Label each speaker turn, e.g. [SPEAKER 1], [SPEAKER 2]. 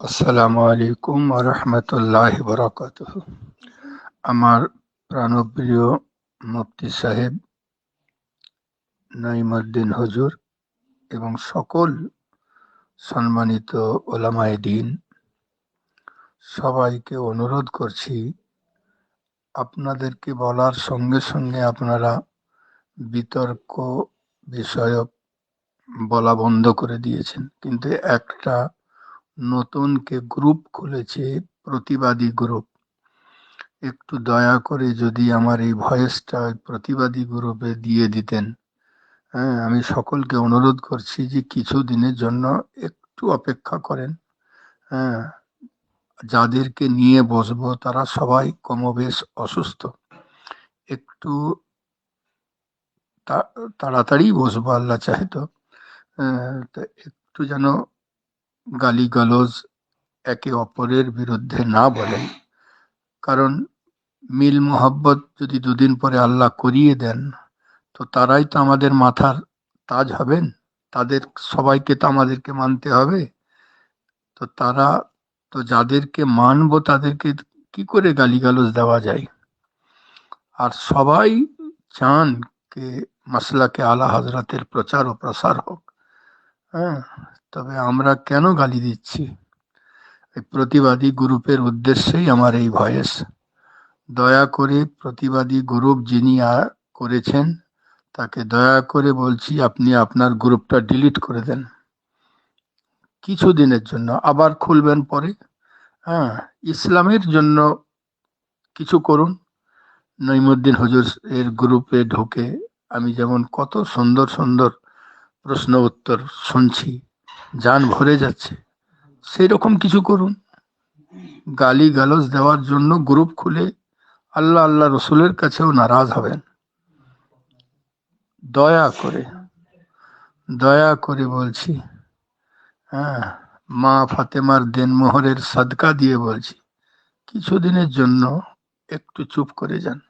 [SPEAKER 1] আসসালামু আলাইকুম রহমতুল্লাহ বরকাত আমার প্রাণপ্রিয় মুফতি সাহেব নাইমুদ্দিন হুজুর এবং সকল সম্মানিত ওলামায় দিন, সবাইকে অনুরোধ করছি আপনাদেরকে বলার সঙ্গে সঙ্গে আপনারা বিতর্ক বিষয়ক বলা বন্ধ করে দিয়েছেন। কিন্তু একটা নতুনকে গ্রুপ খুলেছে প্রতিবাদী গ্রুপ একটু দয়া করে যদি আমার এই ভয়েসটা প্রতিবাদী গ্রুপে দিয়ে দিতেন। হ্যাঁ আমি সকলকে অনুরোধ করছি যে কিছু দিনের জন্য একটু অপেক্ষা করেন। হ্যাঁ যাদেরকে নিয়ে বসবো তারা সবাই কমবেশ অসুস্থ। একটু তাড়াতাড়ি বসবো, আল্লাহ চাহে তো একটু যেন গালি গালজ একে অপরের বিরুদ্ধে না বলেন। কারণ মিল মোহাব্বত যদি দুদিন পরে আল্লাহ করিয়ে দেন, তো তারাই তো আমাদের মাথার তাজ হবেন? তাদের সবাইকে তো আমাদেরকে মানতে হবে। তো তারা, তো যাদেরকে মানবো তাদেরকে কি করে গালিগালজ দেওয়া যায়? আর সবাই চান কে মাসলাকে আলা হজরতের প্রচার ও প্রসার হোক। হ্যাঁ তবে আমরা কেন গালি দিচ্ছি? এই প্রতিবাদী গ্রুপের উদ্দেশ্যেই আমার এই ভয়েস। দয়া করে প্রতিবাদী গ্রুপ যিনি করেছেন, তাকে দয়া করে বলছি আপনি আপনার গ্রুপটা ডিলিট করে দেন। কিছু দিনের জন্য, আবার খুলবেন পরে। হ্যাঁ ইসলামের জন্য কিছু করুন। নইমুদ্দিন হুজুর এর গ্রুপে ঢুকে আমি যেমন কত সুন্দর সুন্দর প্রশ্ন উত্তর শুনছি। যান ভরে যাচ্ছে। সেই রকম কিছু করুন। গালি গালজ দেওয়ার জন্য গ্রুপ খুলে আল্লাহ আল্লাহ রসুলের কাছেও নারাজ হবেন। দয়া করে দয়া করে বলছি। হ্যাঁ মা ফাতেমার দেনমোহরের সাদকা দিয়ে বলছি। কিছুদিনের জন্য একটু চুপ করে যান।